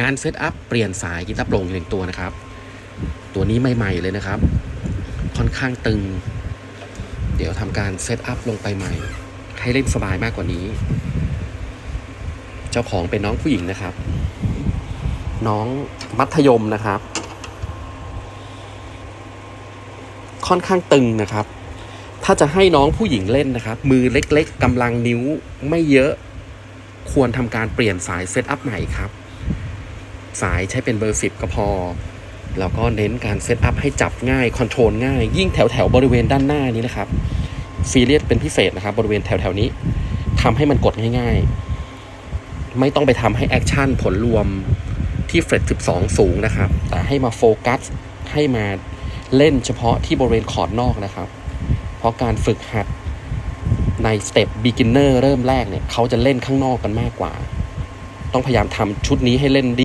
งานเซตอัพเปลี่ยนสายกีตาร์โปร่งหนึ่งตัวนะครับ ตัวนี้ใหม่ๆเลยนะครับ ค่อนข้างตึง เดี๋ยวทำการเซตอัพลงไปใหม่ ให้เล่นสบายมากกว่านี้ เจ้าของเป็นน้องผู้หญิงนะครับ น้องมัธยมนะครับ ค่อนข้างตึงนะครับ ถ้าจะให้น้องผู้หญิงเล่นนะครับ มือเล็กๆกำลังนิ้วไม่เยอะ ควรทำการเปลี่ยนสายเซตอัพใหม่ครับ สายใช้เป็นเบอร์ 10 ก็พอ แล้วก็เน้นการเซตอัพให้จับง่ายคอนโทรลง่าย ยิ่งแถวแถวบริเวณด้านหน้านี้นะครับซีเรียสเป็นพิเศษนะครับ บริเวณแถวแถวนี้ทำให้มันกดง่ายๆ ไม่ต้องไปทำให้แอคชั่นผลรวมที่เฟรต12 สูงนะครับ แต่ให้มาโฟกัสให้มาเล่นเฉพาะที่บริเวณคอร์ดนอกนะครับ เพราะการฝึกหัดในสเต็ป beginner เริ่มแรกเนี่ย เขาจะเล่นข้างนอกกันมากกว่า ต้องพยายามทำชุดนี้ให้เล่นดี